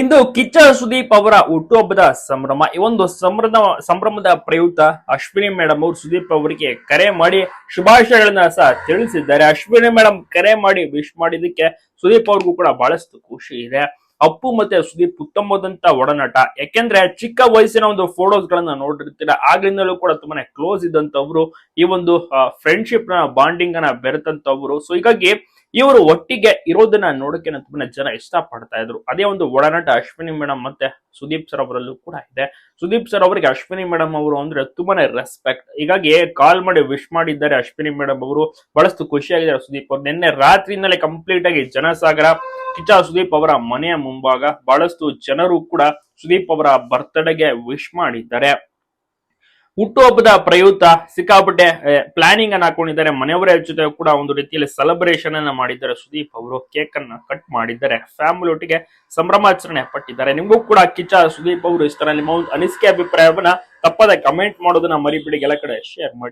ಇಂದು ಕಿಚ್ಚ ಸುದೀಪ್ ಅವರ ಹುಟ್ಟುಹಬ್ಬದ ಸಂಭ್ರಮ. ಈ ಒಂದು ಸಂಭ್ರಮ, ಸಂಭ್ರಮದ ಪ್ರಯುಕ್ತ ಅಶ್ವಿನಿ ಮೇಡಮ್ ಅವರು ಸುದೀಪ್ ಅವರಿಗೆ ಕರೆ ಮಾಡಿ ಶುಭಾಶಯಗಳನ್ನ ಸಹ ತಿಳಿಸಿದ್ದಾರೆ. ಅಶ್ವಿನಿ ಮೇಡಮ್ ಕರೆ ಮಾಡಿ ವಿಶ್ ಮಾಡಿದಕ್ಕೆ ಸುದೀಪ್ ಅವ್ರಿಗೂ ಕೂಡ ಬಹಳಷ್ಟು ಖುಷಿ ಇದೆ. ಅಪ್ಪು ಮತ್ತೆ ಸುದೀಪ್ ಉತ್ತಮವಾದಂತ ಒಡನಾಟ. ಯಾಕೆಂದ್ರೆ ಚಿಕ್ಕ ವಯಸ್ಸಿನ ಒಂದು ಫೋಟೋಸ್ ಗಳನ್ನ ನೋಡಿರ್ತೀರ ಆಗಿನಿಂದಲೂ ಕೂಡ ತುಂಬಾನೇ ಕ್ಲೋಸ್ ಇದ್ದಂತವ್ರು, ಈ ಒಂದು ಫ್ರೆಂಡ್ಶಿಪ್ನ ಬಾಂಡಿಂಗ್ ಅನ್ನ ಬೆರೆತಂತವ್ರು. ಸೊ ಹೀಗಾಗಿ ಇವರು ಒಟ್ಟಿಗೆ ಇರೋದನ್ನ ನೋಡಕ್ಕೆ ತುಂಬಾ ಜನ ಇಷ್ಟಪಡ್ತಾ ಇದ್ರು. ಅದೇ ಒಂದು ಒಡನಾಟ ಅಶ್ವಿನಿ ಮೇಡಮ್ ಮತ್ತೆ ಸುದೀಪ್ ಸರ್ ಅವರಲ್ಲೂ ಕೂಡ ಇದೆ. ಸುದೀಪ್ ಸರ್ ಅವರಿಗೆ ಅಶ್ವಿನಿ ಮೇಡಮ್ ಅವರು ಅಂದ್ರೆ ತುಂಬಾನೇ ರೆಸ್ಪೆಕ್ಟ್ ಹೀಗಾಗಿ ಕಾಲ್ ಮಾಡಿ ವಿಶ್ ಮಾಡಿದ್ದಾರೆ ಅಶ್ವಿನಿ ಮೇಡಮ್ ಅವರು. ಬಹಳಷ್ಟು ಖುಷಿಯಾಗಿದ್ದಾರೆ ಸುದೀಪ್ ಅವರು. ನಿನ್ನೆ ರಾತ್ರಿಯಿಂದಲೇ ಕಂಪ್ಲೀಟ್ ಆಗಿ ಜನಸಾಗರ, ಕಿಚ್ಚ ಸುದೀಪ್ ಅವರ ಮನೆಯ ಮುಂಭಾಗ. ಬಹಳಷ್ಟು ಜನರು ಕೂಡ ಸುದೀಪ್ ಅವರ ಬರ್ತ್ಡೇಗೆ ವಿಶ್ ಮಾಡಿದ್ದಾರೆ. ಹುಟ್ಟುಹಬ್ಬದ ಪ್ರಯುಕ್ತ ಸಿಕ್ಕಾಪಟ್ಟೆ ಪ್ಲಾನಿಂಗ್ ಅನ್ನ ಹಾಕೊಂಡಿದ್ದಾರೆ. ಮನೆಯವರ ಜೊತೆ ಕೂಡ ಒಂದು ರೀತಿಯಲ್ಲಿ ಸೆಲೆಬ್ರೇಷನ್ ಅನ್ನ ಮಾಡಿದ್ದಾರೆ. ಸುದೀಪ್ ಅವರು ಕೇಕ್ ಅನ್ನ ಕಟ್ ಮಾಡಿದ್ದಾರೆ. ಫ್ಯಾಮಿಲಿ ಒಟ್ಟಿಗೆ ಸಂಭ್ರಮಾಚರಣೆ ಪಟ್ಟಿದ್ದಾರೆ. ನಿಮಗೂ ಕೂಡ ಕಿಚ್ಚ ಸುದೀಪ್ ಅವರು ಇಷ್ಟ. ನಿಮ್ಮ ಅನಿಸಿಕೆ ಅಭಿಪ್ರಾಯವನ್ನ ತಪ್ಪದೆ ಕಮೆಂಟ್ ಮಾಡೋದನ್ನ ಮರಿಬಿಡಿ. ಎಲ್ಲ ಕಡೆ ಶೇರ್ ಮಾಡಿ.